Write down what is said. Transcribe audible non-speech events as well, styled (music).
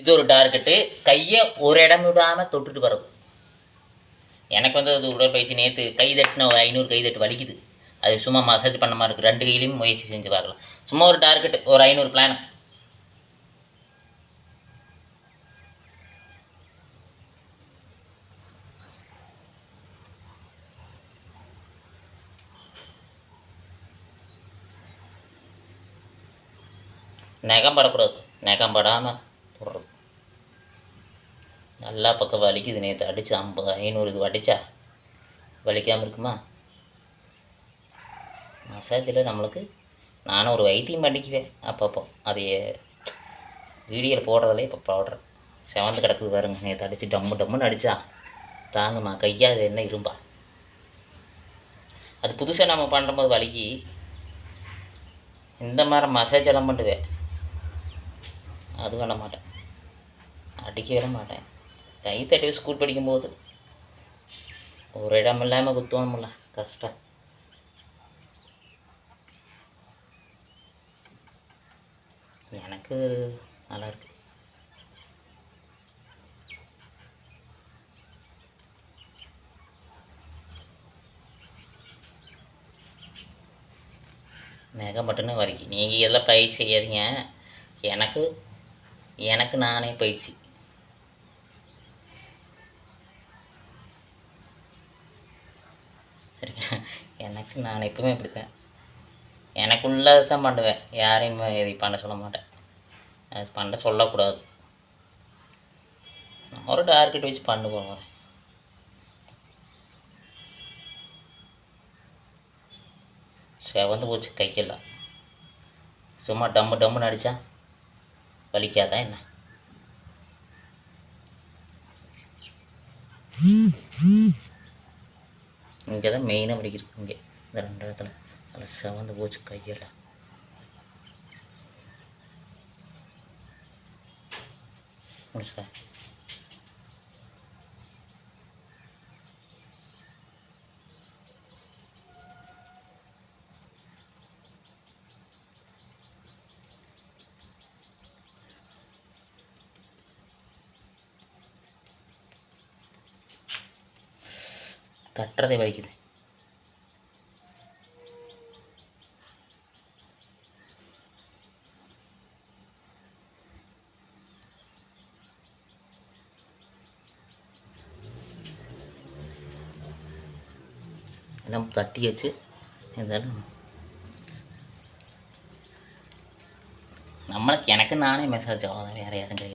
இது ஒரு டார்கெட்டு கையை ஒரு இடம் விடாமல் தொட்டுட்டு வரது எனக்கு வந்து அது உடற்பயிற்சி நேற்று கை தட்டின ஒரு ஐநூறு கை தட்டு வலிக்குது. அது சும்மா மசாஜ் பண்ண மாதிரி இருக்குது ரெண்டு கையிலையும் முயற்சி செஞ்சு பார்க்கலாம். சும்மா ஒரு டார்கெட்டு ஒரு ஐநூறு பிளான் நகம் படக்கூடாது. நகம் படாமல் நல்லா பக்கம் வலிக்குது நேற்று அடிச்சு ஐம்பது ஐநூறு இது அடித்தா வலிக்காமல் இருக்குமா? மசாஜில் நம்மளுக்கு நானும் ஒரு வைத்தியம் பண்ணிக்குவேன் அப்பப்போ. அதையே வீடியோவில் போடுறதில்ல இப்போ போடுறேன் செவந்து கிடக்குது பாருங்க. நேற்று அடித்து டம்மு டம்முன்னு அடித்தா தாங்கம்மா கையா அது என்ன இரும்பா? அது புதுசாக நம்ம பண்ணும்போது வலிக்கு. இந்த மாதிரி மசாஜ் எல்லாம் பண்ணுவேன். அது பண்ண மாட்டேன். அடிக்க விட மாட்டேன். கை தட்டி ஸ்கூல் படிக்கும்போது. ஒரு இடம் இல்லாமல் குத்துவோம்ல கஷ்டம். எனக்கு நல்லா இருக்கு. மேகம் மட்டும்தான் வரைக்கும் நீங்கள் எல்லாம் பயிற்சி செய்யாதீங்க. எனக்கு எனக்கு நானே பயிற்சி. (laughs) எனக்கு நான் எப்பவுமே இப்படித்தான் எனக்கு எனக்குள்ளது தான் பண்ணுவேன். யாரையும் இது பண்ண சொல்ல மாட்டேன். அது பண்ண சொல்லக்கூடாது. ஒரு டார்கெட் வச்சு பண்ணு போகிறேன் செவந்து போச்சு கைக்கெல்லாம். சும்மா டம்மு டம்முன்னு அடித்தா வலிக்காதா என்ன? இங்கே தான் மெயினாக வலிக்குது இங்கே. இந்த ரெண்டு இடத்துல. அதில் செவந்து போச்சு கையெல்லாம். முடிச்சுதான் தட்டுறதே வலிக்குது எல்லாம் தட்டியாச்சு இருந்தாலும் நம்மளுக்கு எனக்கு நானே மெசேஜ் அவ்வளோதான் வேறு யாரும் கிடையாது